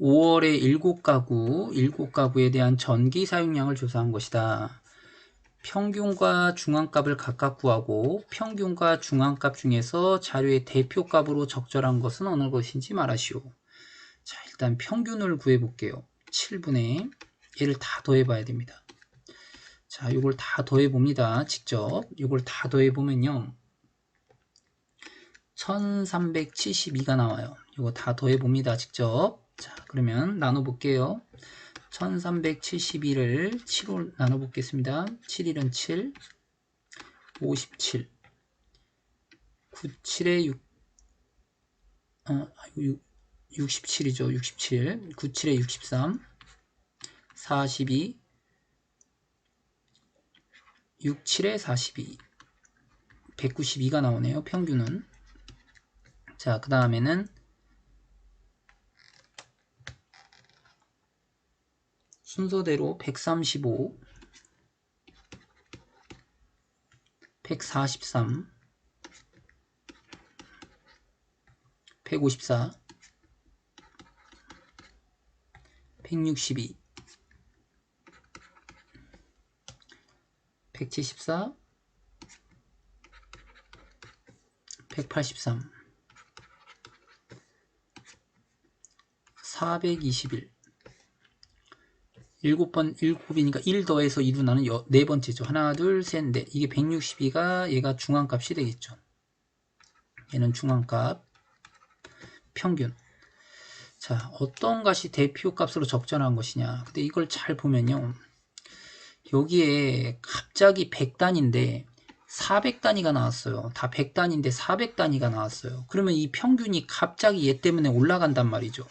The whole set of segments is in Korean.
5월에 7가구, 7가구에 대한 전기 사용량을 조사한 것이다. 평균과 중앙값을 각각 구하고 평균과 중앙값 중에서 자료의 대표값으로 적절한 것은 어느 것인지 말하시오. 자, 일단 평균을 구해 볼게요. 7분의 얘를 다 더해 봐야 됩니다. 자, 이걸 다 더해 봅니다. 직접. 이걸 다 더해 보면요. 1372가 나와요. 이거 다 더해 봅니다. 직접. 자, 그러면 나눠 볼게요. 1372를 7로 나눠 보겠습니다. 7일은 7, 57, 97에 6, 어, 6, 67이죠. 67, 97에 63, 42, 67에 42, 192가 나오네요. 평균은. 자, 그 다음에는 순서대로 135, 143, 154, 162, 174, 183, 421, 일곱 번, 일곱이니까 1 더해서 2로 나는 여, 네 번째죠. 하나, 둘, 셋, 넷. 이게 162가 얘가 중앙값이 되겠죠. 얘는 중앙값, 평균. 자, 어떤 것이 대표값으로 적절한 것이냐. 근데 이걸 잘 보면요. 여기에 갑자기 100단인데 400단위가 나왔어요. 다 100단인데 400단위가 나왔어요. 그러면 이 평균이 갑자기 얘 때문에 올라간단 말이죠.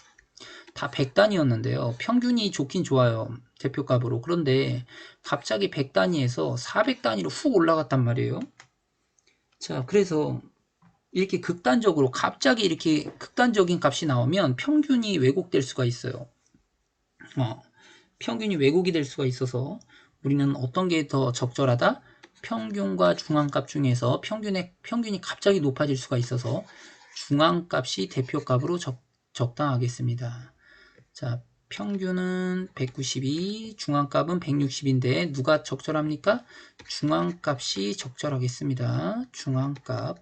다 100단위였는데요. 평균이 좋긴 좋아요. 대표값으로. 그런데 갑자기 100단위에서 400단위로 훅 올라갔단 말이에요. 자, 그래서 이렇게 극단적으로 갑자기 이렇게 극단적인 값이 나오면 평균이 왜곡될 수가 있어요. 어, 평균이 왜곡이 될 수가 있어서 우리는 어떤 게 더 적절하다? 평균과 중앙값 중에서 평균의, 평균이 갑자기 높아질 수가 있어서 중앙값이 대표값으로 적, 적당하겠습니다. 자, 평균은 192, 중앙값은 160인데 누가 적절합니까? 중앙값이 적절하겠습니다. 중앙값